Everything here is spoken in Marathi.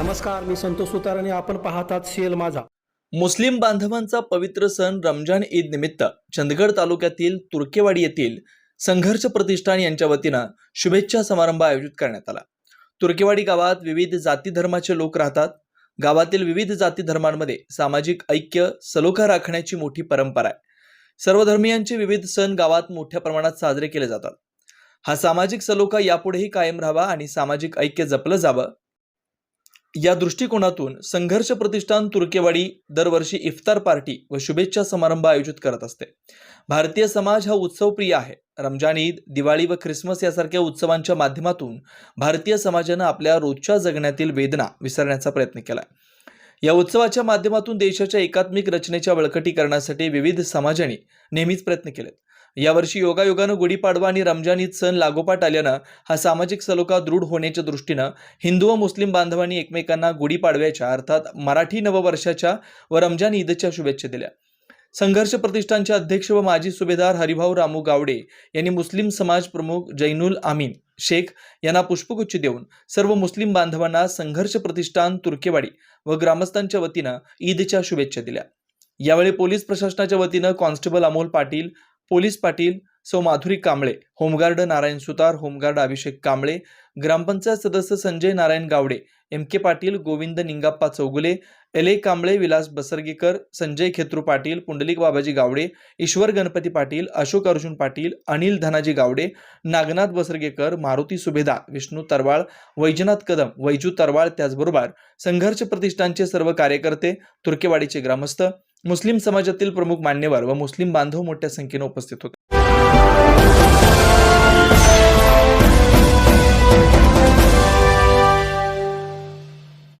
नमस्कार मी संतोष सुतार आणि आपण पाहतात सीएल माझा. मुस्लिम बांधवांचा पवित्र सण रमजान ईद निमित्त चंदगड तालुक्यातील तुर्केवाडी येथील संघर्ष प्रतिष्ठान यांच्या वतीनं शुभेच्छा समारंभ आयोजित करण्यात आला. तुर्केवाडी गावात विविध जाती धर्माचे लोक राहतात. गावातील विविध जाती धर्मांमध्ये सामाजिक ऐक्य सलोखा राखण्याची मोठी परंपरा आहे. सर्व धर्मियांचे विविध सण गावात मोठ्या प्रमाणात साजरे केले जातात. हा सामाजिक सलोखा यापुढेही कायम राहावा आणि सामाजिक ऐक्य जपलं जावं या दृष्टिकोनातून संघर्ष प्रतिष्ठान तुर्केवाडी दरवर्षी इफ्तार पार्टी व शुभेच्छा समारंभ आयोजित करत असते. भारतीय समाज हा उत्सवप्रिय आहे. रमजान ईद दिवाळी व ख्रिसमस यासारख्या उत्सवांच्या माध्यमातून भारतीय समाजानं आपल्या रोजच्या जगण्यातील वेदना विसरण्याचा प्रयत्न केला या उत्सवाच्या माध्यमातून देशाच्या एकात्मिक रचनेच्या बळकटीकरणासाठी विविध समाजांनी नेहमीच प्रयत्न केलेत. यावर्षी योगायोगानं गुढीपाडवा आणि रमजान ईद सण लागोपाठ आल्यानं हा सामाजिक सलोखा दृढ होण्याच्या दृष्टीनं हिंदू व मुस्लिम बांधवांनी एकमेकांना गुढीपाडव्याच्या अर्थात मराठी नववर्षाच्या व रमजान ईदच्या शुभेच्छा दिल्या. संघर्ष प्रतिष्ठानचे अध्यक्ष व माजी सुभेदार हरिभाऊ रामू गावडे यांनी मुस्लिम समाज प्रमुख जैनुल आमीन शेख यांना पुष्पगुच्छ देऊन सर्व मुस्लिम बांधवांना संघर्ष प्रतिष्ठान तुर्केवाडी व ग्रामस्थांच्या वतीनं ईदच्या शुभेच्छा दिल्या. यावेळी पोलीस प्रशासनाच्या वतीनं कॉन्स्टेबल अमोल पाटील पोलीस पाटील सौ Madhuri Kamble home guard Narayan Sutar home guard Abhishek Kamble grampanchayat सदस्य Sanjay Narayan Gawade M K Patil Govind Ningappa Chougule L A Kamble Vilas Basargekar Sanjay Khetru Patil Pundlik Babaji Gawade Ishwar Ganpati Patil Ashok Arjun Patil Anil Dhanaji Gawade Nagnath Basargekar Maruti Subheda Vishnu Tarwal Vaijnath Kadam Vaiju Tarwal त्याचबरोबर संघर्ष प्रतिष्ठानचे सर्व कार्यकर्ते तुर्केवाडीचे ग्रामस्थ मुस्लिम समाजातील प्रमुख मान्यवर व मुस्लिम बांधव मोठ्या संख्येने उपस्थित होते.